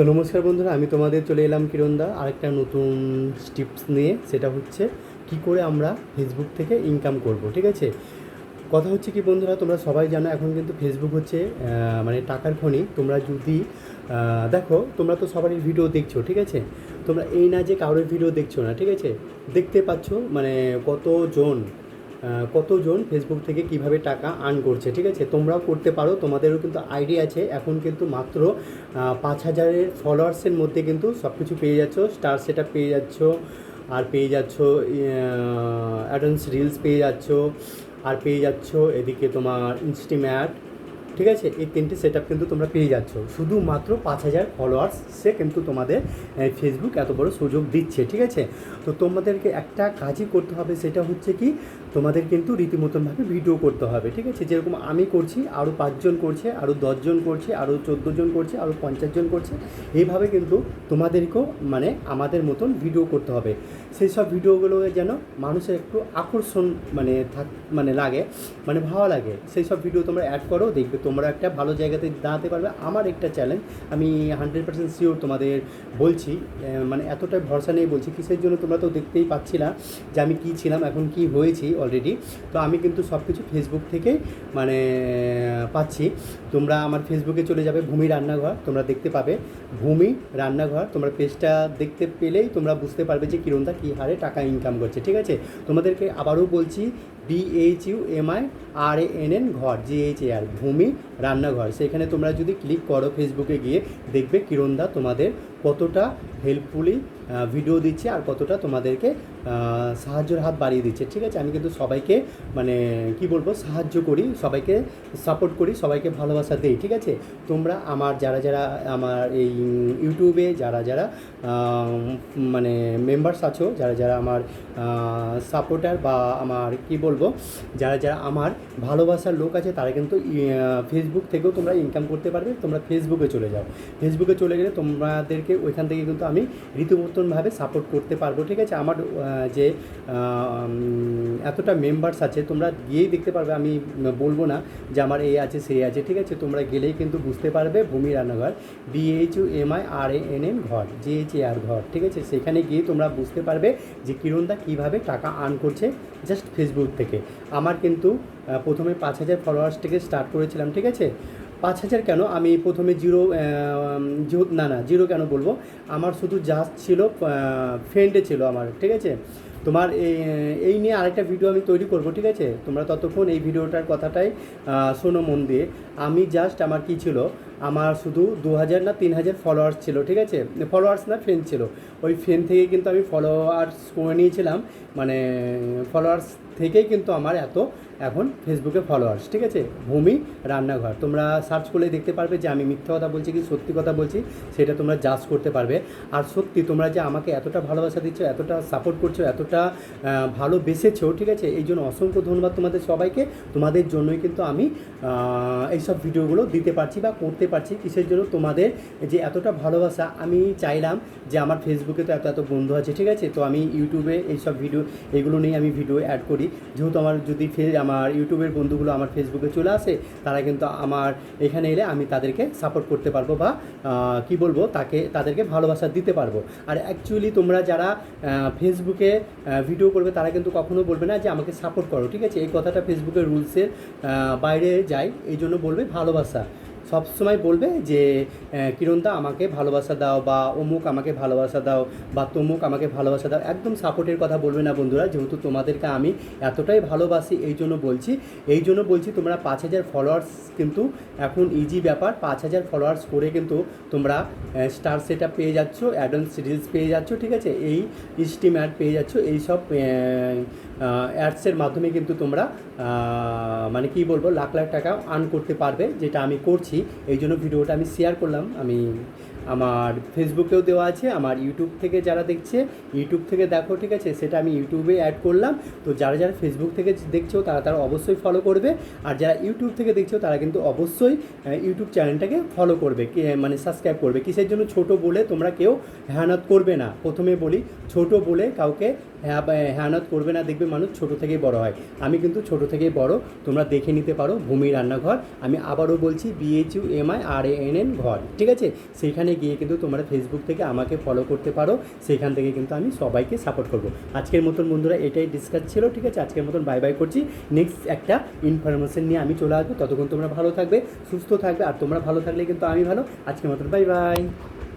তো নমস্কার বন্ধুরা, আমি তোমাদের চলে এলাম কিরণদা। আরেকটা নতুন টিপস নিয়ে, সেটা হচ্ছে কি করে আমরা ফেসবুক থেকে ইনকাম করব, ঠিক আছে? কথা হচ্ছে কি বন্ধুরা, তোমরা সবাই জানো, এখন কিন্তু ফেসবুক হচ্ছে মানে টাকার খনি। তোমরা যদি দেখো, তোমরা তো সবারই ভিডিও দেখছ, ঠিক আছে? তোমরা এই না যে কারোর ভিডিও দেখছ না, ঠিক আছে? দেখতে পাচ্ছ মানে কতজন কতজন ফেসবুক থেকে কীভাবে টাকা আর্ন করছে, ঠিক আছে? তোমরাও করতে পারো, তোমাদেরও কিন্তু আইডিয়া আছে। এখন কিন্তু মাত্র পাঁচ হাজারের ফলোয়ার্সের মধ্যে কিন্তু সব কিছু পেয়ে যাচ্ছ। স্টার সেটা পেয়ে যাচ্ছ, আর পেয়ে যাচ্ছ অ্যাডভান্স রিলস পেয়ে যাচ্ছ, আর পেয়ে যাচ্ছ এদিকে তোমার ইনস্টিম্যাট ঠিক আছে? এই তিনটে সেট কিন্তু তোমরা পেয়ে যাচ্ছ। শুধুমাত্র পাঁচ হাজার ফলোয়ার্সে কিন্তু তোমাদের ফেসবুক এত বড় সুযোগ দিচ্ছে, ঠিক আছে? তো তোমাদেরকে একটা কাজই করতে হবে, সেটা হচ্ছে কি, তোমাদের কিন্তু রীতিমতনভাবে ভিডিও করতে হবে, ঠিক আছে? যেরকম আমি করছি আরও পাঁচজন করছে আরও দশজন করছে আরও জন করছে আরও জন করছে, এইভাবে কিন্তু তোমাদেরকেও মানে আমাদের মতন ভিডিও করতে হবে। সেই সব ভিডিওগুলো যেন মানুষের একটু আকর্ষণ মানে থাক মানে লাগে মানে ভালো লাগে, সেই সব ভিডিও তোমরা অ্যাড করো, দেখবে তোমরা একটা ভালো জায়গাতে দাঁড়াতে পারবে। আমার একটা চ্যালেঞ্জ আমি হান্ড্রেড পার্সেন্ট শিওর তোমাদের বলছি মানে এতটাই ভরসা নেই বলছি, কিসের জন্য তোমরা তো দেখতেই পাচ্ছি না যে আমি কী ছিলাম, এখন কি হয়েছি অলরেডি তো আমি কিন্তু সব কিছু ফেসবুক থেকেই মানে পাচ্ছি। তোমরা আমার ফেসবুকে চলে যাবে, ভূমি রান্নাঘর, তোমরা দেখতে পাবে। ভূমি রান্নাঘর, তোমরা পেজটা দেখতে পেলেই তোমরা বুঝতে পারবে যে কিরণদা কী হারে টাকা ইনকাম করছে, ঠিক আছে? তোমাদেরকে আবারও বলছি B H U M I R A N N ঘর জিএইচ এ আর ভূমি রান্নাঘর। সেখানে তোমরা যদি ক্লিক করো ফেসবুকে গিয়ে দেখবে কিরণদা তোমাদের কতটা হেল্পফুলি ভিডিও দিচ্ছে আর কতটা তোমাদেরকে সাহায্যের হাত বাড়িয়ে দিচ্ছে, ঠিক আছে? আমি কিন্তু সবাইকে মানে কি বলব, সাহায্য করি, সবাইকে সাপোর্ট করি, সবাইকে ভালোবাসা দিই, ঠিক আছে? তোমরা আমার, যারা যারা আমার এই ইউটিউবে যারা যারা মানে মেম্বার্স আছো, যারা যারা আমার সাপোর্টার বা আমার, কি বলব, যারা যারা আমার ভালোবাসার লোক আছে, তারা কিন্তু ফেসবুক থেকেও তোমরা ইনকাম করতে পারবে, তোমরা ফেসবুকে চলে যাও। ফেসবুকে চলে গেলে তোমাদেরকে ওইখান থেকে কিন্তু আমি ঋতুমতনভাবে সাপোর্ট করতে পারব, ঠিক আছে? আমার যে এতটা মেম্বার্স আছে, তোমরা গিয়েই দেখতে পারবে, আমি বলব না যে আমার এই আছে সেই আছে, ঠিক আছে? তোমরা গেলেই কিন্তু বুঝতে পারবে ভূমি রান্নাঘর B H U M I R A N N ঘর জিএইচ এ আর ঘর, ঠিক আছে? সেখানে গিয়ে তোমরা বুঝতে পারবে যে কিরণদা কীভাবে টাকা আর্ন করছে জাস্ট ফেসবুক থেকে। আমার কিন্তু প্রথমে পাঁচ হাজার ফলোয়ার্স থেকে স্টার্ট করেছিলাম, ঠিক আছে? পাঁচ হাজার কেন? আমি প্রথমে জিরো জিরো, না না, জিরো কেন বলব? আমার শুধু জাস্ট ছিল ফ্রেন্ডে ছিল আমার, ঠিক আছে? তোমার এই এই নিয়ে আরেকটা ভিডিও আমি তৈরি করব, ঠিক আছে? তোমরা ততক্ষণ এই ভিডিওটার কথাটাই শোনো মন দিয়ে। আমি জাস্ট আমার কি ছিল? আমার শুধু দু হাজার না তিন হাজার ফলোয়ার্স ছিল ঠিক আছে? ফলোয়ার্স না ফ্রেন্ড ছিল। ওই ফ্রেন্ড থেকে কিন্তু আমি ফলোয়ার্স করে নিয়েছিলাম। মানে ফলোয়ার্স থেকেই কিন্তু আমার এত এখন ফেসবুকে ফলোয়ার্স ঠিক আছে? ভূমি রান্নাঘর। তোমরা সার্চ করলে দেখতে পারবে যে আমি মিথ্যা কথা বলছি কি সত্যি কথা বলছি সেটা তোমরা জাজ করতে পারবে। আর সত্যি তোমরা যে আমাকে এতটা ভালোবাসা দিচ্ছ এতটা সাপোর্ট করছ এতটা ভালোবেসেছো ঠিক আছে? এই জন্য অসংখ্য ধন্যবাদ তোমাদের সবাইকে। তোমাদের জন্যই কিন্তু আমি আহ, এইসব ভিডিওগুলো দিতে পারছি বা করতে পারছি, কিসের জন্য তোমাদের যে এতটা ভালোবাসা আমি চাইলাম যে আমার ফেসবুকে তো এত এত বন্ধু আছে, ঠিক আছে? তো আমি ইউটিউবে এইসব ভিডিও, এগুলো নিয়ে আমি ভিডিও অ্যাড করি। যেহেতু আমার যদি আমার ইউটিউবের বন্ধুগুলো আমার ফেসবুকে চলে আসে, তারা কিন্তু আমার এখানে এলে আমি তাদেরকে সাপোর্ট করতে পারব বা কি বলব, তাকে, তাদেরকে ভালোবাসা দিতে পারব। আর অ্যাকচুয়ালি তোমরা যারা ফেসবুকে ভিডিও করবে, তারা কিন্তু কখনো বলবে না যে আমাকে সাপোর্ট করো, ঠিক আছে? এই কথাটা ফেসবুকের রুলসের বাইরে যায়, এই জন্য বলবে ভালোবাসা। সবসময় বলবে যে কিরণদা আমাকে ভালোবাসা দাও বা অমুক আমাকে ভালোবাসা দাও বা তমুক আমাকে ভালোবাসা দাও। একদম সাপোর্টের কথা বলবে না বন্ধুরা, যেহেতু তোমাদেরকে আমি এতটাই ভালোবাসি এই জন্য বলছি। এই জন্য বলছি তোমরা পাঁচ হাজার ফলোয়ার্স কিন্তু এখন ইজি ব্যাপার, পাঁচ হাজার ফলোয়ার্স করে কিন্তু তোমরা স্টার সেটা পেয়ে যাচ্ছ অ্যাডভান্স রিলস পেয়ে যাচ্ছ, ঠিক আছে? এই স্টিম অ্যাড পেয়ে যাচ্ছ এইসব অ্যাডসের মাধ্যমে কিন্তু তোমরা মানে কি বলব, লাখ লাখ টাকা আর্ন করতে পারবে, যেটা আমি করছি। এই জন্য ভিডিওটা আমি শেয়ার করলাম। আমি আমার ফেসবুকেও দেওয়া আছে, আমার ইউটিউব থেকে যারা দেখছে ইউটিউব থেকে দেখো, ঠিক আছে? সেটা আমি ইউটিউবে অ্যাড করলাম। তো যারা যারা ফেসবুক থেকে দেখছ, তারা তারা অবশ্যই ফলো করবে। আর যারা ইউটিউব থেকে দেখছ, তারা কিন্তু অবশ্যই ইউটিউব চ্যানেলটাকে ফলো করবে। মানে সাবস্ক্রাইব করবে। কিসের জন্য? ছোট বলে তোমরা কেউ হ্যানাত করবে না। প্রথমে বলি, ছোট বলে কাউকে হ্যাঁ হ্যানাত করবে না। দেখবে মানুষ ছোট থেকেই বড় হয়। আমি কিন্তু ছোট থেকেই বড়। তোমরা দেখে নিতে পারো। ভূমি রান্নাঘর। আমি আবারও বলছি B H U M I R A N N ঘর। ঠিক আছে? সেইখানে গিয়ে কিন্তু তোমরা ফেসবুক থেকে আমাকে ফলো করতে পারো। সেখান থেকে কিন্তু আমি সবাইকে সাপোর্ট করব। আজকের মতন বন্ধুরা এটাই ডিসকাস ছিল, ঠিক আছে? আজকের মতন বাই বাই করছি। নেক্সট একটা ইনফরমেশন নিয়ে আমি চলে আসব। ততক্ষণ তোমরা ভালো থাকবে, সুস্থ থাকবে, আর তোমরা ভালো থাকলে কিন্তু আমি ভালো। আজকের মতন বাই বাই